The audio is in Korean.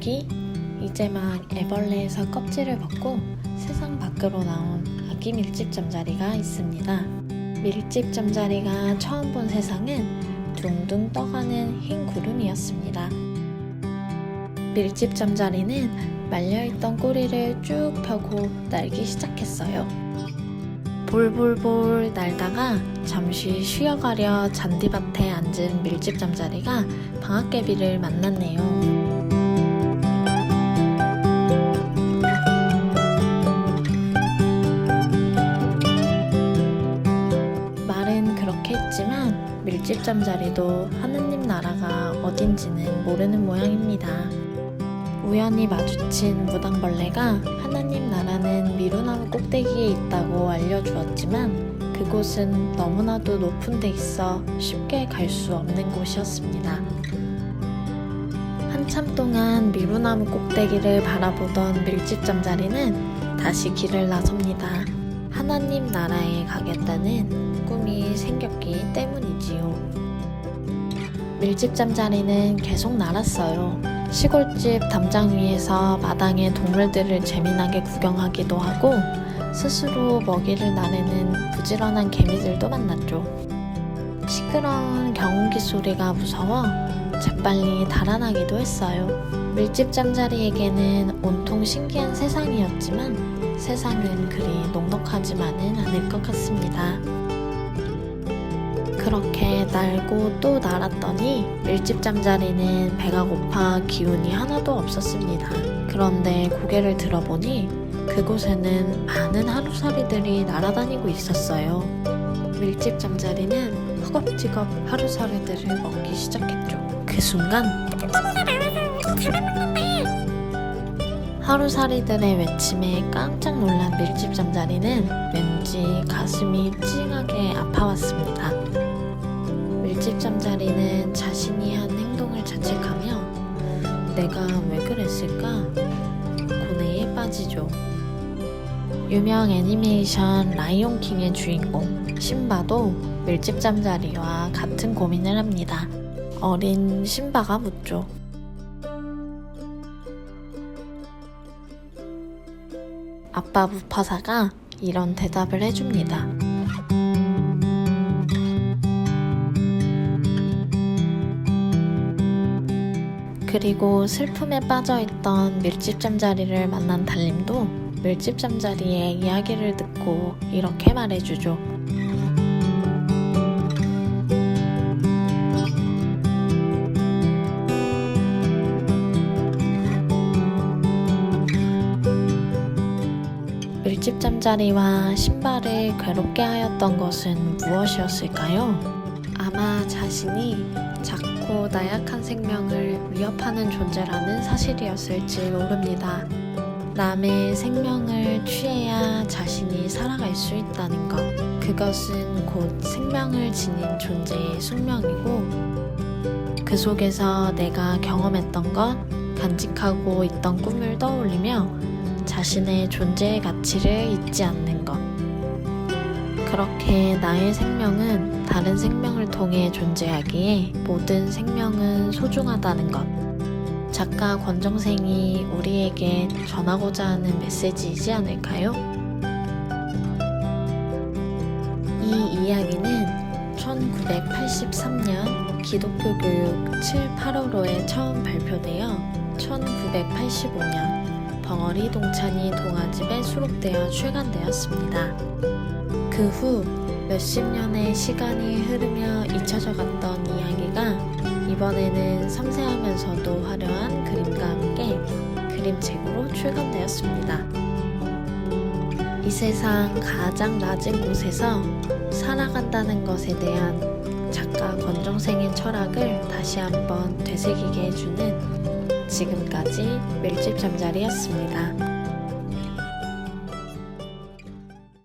여기 이제 막 애벌레에서 껍질을 벗고 세상 밖으로 나온 아기 밀집 잠자리가 있습니다. 밀집 잠자리가 처음 본 세상은 둥둥 떠가는 흰 구름이었습니다. 밀집 잠자리는 말려있던 꼬리를 쭉 펴고 날기 시작했어요. 볼볼볼 날다가 잠시 쉬어가려 잔디밭에 앉은 밀집 잠자리가 방앗개비를 만났네요. 옆집 잠자리도 하느님 나라가 어딘지는 모르는 모양입니다. 우연히 마주친 무당벌레가 하나님 나라는 미루나무 꼭대기에 있다고 알려주었지만 그곳은 너무나도 높은 데 있어 쉽게 갈 수 없는 곳이었습니다. 한참 동안 미루나무 꼭대기를 바라보던 밀집잠자리는 다시 길을 나섭니다. 하나님 나라에 가겠다는 꿈이 생겼기 때문이지요. 밀집 잠자리는 계속 날았어요. 시골집 담장 위에서 마당의 동물들을 재미나게 구경하기도 하고 스스로 먹이를 나르는 부지런한 개미들도 만났죠. 시끄러운 경운기 소리가 무서워 재빨리 달아나기도 했어요. 밀집 잠자리에게는 온통 신기한 세상이었지만 세상은 그리 넉넉하지만은 않을 것 같습니다. 그렇게 날고 또 날았더니 밀집 잠자리는 배가 고파 기운이 하나도 없었습니다. 그런데 고개를 들어보니 그곳에는 많은 하루살이들이 날아다니고 있었어요. 밀집 잠자리는 허겁지겁 하루살이들을 먹기 시작했죠. 그 순간 하루살이들의 외침에 깜짝 놀란 밀집 잠자리는 왠지 가슴이 찡하게 아파왔습니다. 밀집 잠자리는 자신이 한 행동을 자책하며 내가 왜 그랬을까? 고뇌에 빠지죠. 유명 애니메이션 라이온킹의 주인공 신바도 밀집 잠자리와 같은 고민을 합니다. 어린 신바가 묻죠. 아빠 무파사가 이런 대답을 해줍니다. 그리고 슬픔에 빠져있던 밀집 잠자리를 만난 달님도 밀집 잠자리의 이야기를 듣고 이렇게 말해주죠. 잠자리와 신발을 괴롭게 하였던 것은 무엇이었을까요? 아마 자신이 작고 나약한 생명을 위협하는 존재라는 사실이었을지 모릅니다. 남의 생명을 취해야 자신이 살아갈 수 있다는 것. 그것은 곧 생명을 지닌 존재의 숙명이고, 그 속에서 내가 경험했던 것, 간직하고 있던 꿈을 떠올리며 자신의 존재의 가치를 잊지 않는 것. 그렇게 나의 생명은 다른 생명을 통해 존재하기에 모든 생명은 소중하다는 것. 작가 권정생이 우리에게 전하고자 하는 메시지이지 않을까요? 이 이야기는 1983년 기독교 교육 7, 8호로에 처음 발표되어 1985년 벙어리 동찬이 동아집에 수록되어 출간되었습니다. 그 후 몇십 년의 시간이 흐르며 잊혀져 갔던 이야기가 이번에는 섬세하면서도 화려한 그림과 함께 그림책으로 출간되었습니다. 이 세상 가장 낮은 곳에서 살아간다는 것에 대한 작가 권정생의 철학을 다시 한번 되새기게 해주는 지금까지 밀집 잠자리였습니다.